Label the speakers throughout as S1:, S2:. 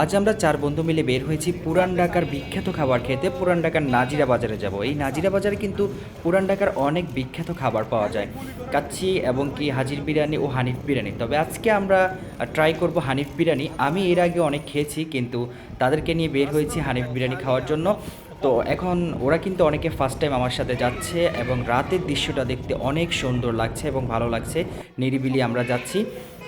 S1: আজ আমরা চার বন্ধু মিলে বের হয়েছি পুরান ঢাকার বিখ্যাত খাবার খেতে, পুরান ঢাকার নাজিরা বাজারে যাব। এই নাজিরা বাজারে কিন্তু পুরান ঢাকার অনেক বিখ্যাত খাবার পাওয়া যায়। কাচ্চি এবং কি হাজির বিরিয়ানি ও হানিফ বিরিয়ানি। তবে আজকে আমরা ট্রাই করব হানিফ বিরিয়ানি। আমি এর আগে অনেক খেয়েছি, কিন্তু তাদেরকে নিয়ে বের হয়েছি হানিফ বিরিয়ানি খাওয়ার জন্য। তো এখন ওরা কিন্তু অনেকে ফার্স্ট টাইম আমার সাথে যাচ্ছে এবং রাতের দৃশ্যটা দেখতে অনেক সুন্দর লাগছে এবং ভালো লাগছে। নিরিবিলি আমরা যাচ্ছি।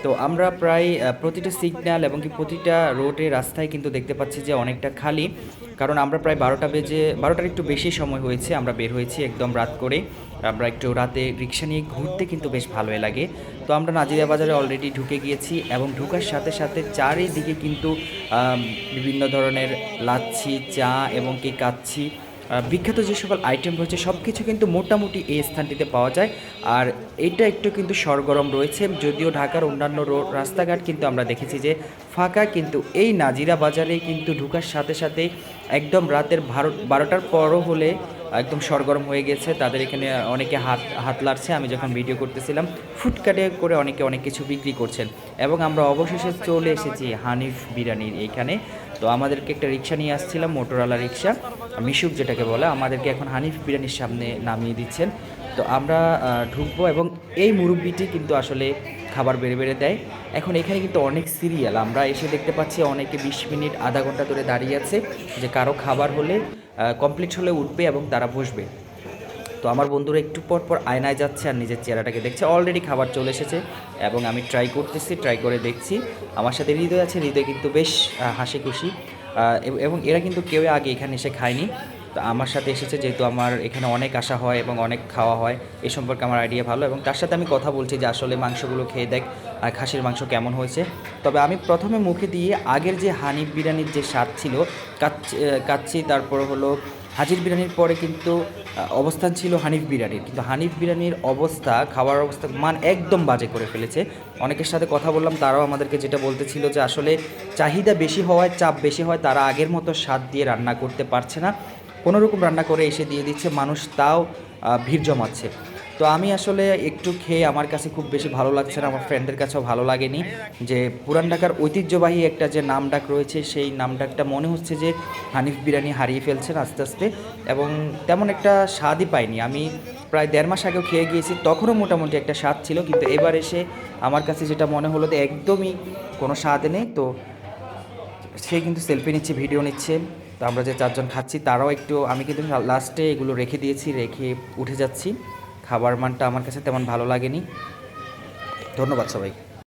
S1: তো আমরা প্রায় প্রতিটা সিগন্যাল এবং কি প্রতিটা রোডে রাস্তায় কিন্তু দেখতে পাচ্ছি যে অনেকটা খালি। কারণ আমরা প্রায় বারোটা বেজে, বারোটার একটু বেশি সময় হয়েছে আমরা বের হয়েছি একদম রাত করে। আমরা একটু রাতে রিক্সা নিয়ে ঘুরতে কিন্তু বেশ ভালোই লাগে। তো আমরা নাজিরা বাজারে অলরেডি ঢুকে গিয়েছি এবং ঢুকার সাথে সাথে চারিদিকে কিন্তু বিভিন্ন ধরনের লাচ্ছি, চা এবং কি কাচ্ছি বিখ্যাত যে সকল আইটেম রয়েছে সব কিছু কিন্তু মোটামুটি এই স্থানটিতে পাওয়া যায়। আর এটা একটু কিন্তু সরগরম রয়েছে, যদিও ঢাকার অন্যান্য রোড রাস্তাঘাট কিন্তু আমরা দেখেছি যে ফাঁকা, কিন্তু এই নাজিরা বাজারে কিন্তু ঢুকার সাথে সাথে একদম রাতের বারো, বারোটার পরও হলে একদম সরগরম হয়ে গেছে। তাদের এখানে অনেকে হাত হাত লাড়ছে, আমি যখন ভিডিও করতেছিলাম, ফুটকাটে করে অনেকে অনেক কিছু বিক্রি করছেন। এবং আমরা অবশেষে চলে এসেছি হানিফ বিরিয়ানির এইখানে তো আমাদেরকে একটা রিক্সা নিয়ে আসছিলাম মোটরওয়ালা রিক্সা। মিশুক যেটাকে বলে, আমাদেরকে এখন হানিফ বিরিয়ানির সামনে নামিয়ে দিচ্ছেন। তো আমরা ঢুকবো এবং এই মুরব্বিটি কিন্তু আসলে খাবার বেড়ে বেড়ে দেয়। এখন এখানে কিন্তু অনেক সিরিয়াল। আমরা এসে দেখতে পাচ্ছি অনেকে বিশ মিনিট, আধা ঘণ্টা ধরে দাঁড়িয়ে আছে যে কারও খাবার হলে কমপ্লিট হলে উঠবে এবং তারা বসবে। তো আমার বন্ধুরা একটু পর পর আয়নায় যাচ্ছে আর নিজের চেহারাটাকে দেখছে। অলরেডি খাবার চলে এসেছে এবং আমি ট্রাই করতেছি ট্রাই করে দেখছি। আমার সাথে হৃদয় আছে, হৃদয় কিন্তু বেশ হাসি খুশি এব- এরা কিন্তু কেউ আগে এখানে এসে খায়নি। তো আমার সাথে এসেছে যেহেতু আমার এখানে অনেক আসা হয় এবং অনেক খাওয়া হয়, এ সম্পর্কে আমার আইডিয়া ভালো এবং তার সাথে আমি কথা বলছি যে আসলে মাংসগুলো খেয়ে দেখ আর খাসির মাংস কেমন হয়েছে। তবে আমি প্রথমে মুখে দিয়ে আগের যে হানিফ বিরিয়ানির যে স্বাদ ছিল কাচ্ছি তারপর হলো হাজির বিরিয়ানির পরে কিন্তু অবস্থান ছিল হানিফ বিরিয়ানির। কিন্তু হানিফ বিরিয়ানির অবস্থা, খাওয়ার অবস্থা মান একদম বাজে করে ফেলেছে। অনেকের সাথে কথা বললাম, তারাও আমাদেরকে যেটা বলতেছিল যে আসলে চাহিদা বেশি হওয়ায়, চাপ বেশি হয় তারা আগের মতো স্বাদ দিয়ে রান্না করতে পারছে না। কোনোরকম রান্না করে এসে দিয়ে দিচ্ছে, মানুষ তাও ভিড় জমাচ্ছে। তো আমি আসলে একটু খেয়ে আমার কাছে খুব বেশি ভালো লাগছে না, আমার ফ্রেন্ডের কাছেও ভালো লাগেনি। যে পুরান ঢাকার ঐতিহ্যবাহী একটা যে নাম ডাক রয়েছে, সেই নাম ডাকটা মনে হচ্ছে যে হানিফ বিরিয়ানি হারিয়ে ফেলছেন আস্তে আস্তে এবং তেমন একটা স্বাদই পাইনি। আমি প্রায় দেড় মাস আগেও খেয়ে গিয়েছি, তখনও মোটামুটি একটা স্বাদ ছিল, কিন্তু এবার এসে আমার কাছে যেটা মনে হলো যে একদমই কোনো স্বাদ নেই, তো সে কিন্তু সেলফি নিচ্ছে ভিডিও নিচ্ছে। তো আমরা যে চারজন খাচ্ছি, তারাও একটু, আমি কিন্তু লাস্টে এগুলো রেখে দিয়েছি, রেখে উঠে যাচ্ছি। খাবার মানটা আমার কাছে তেমন ভালো লাগেনি। ধন্যবাদ সবাই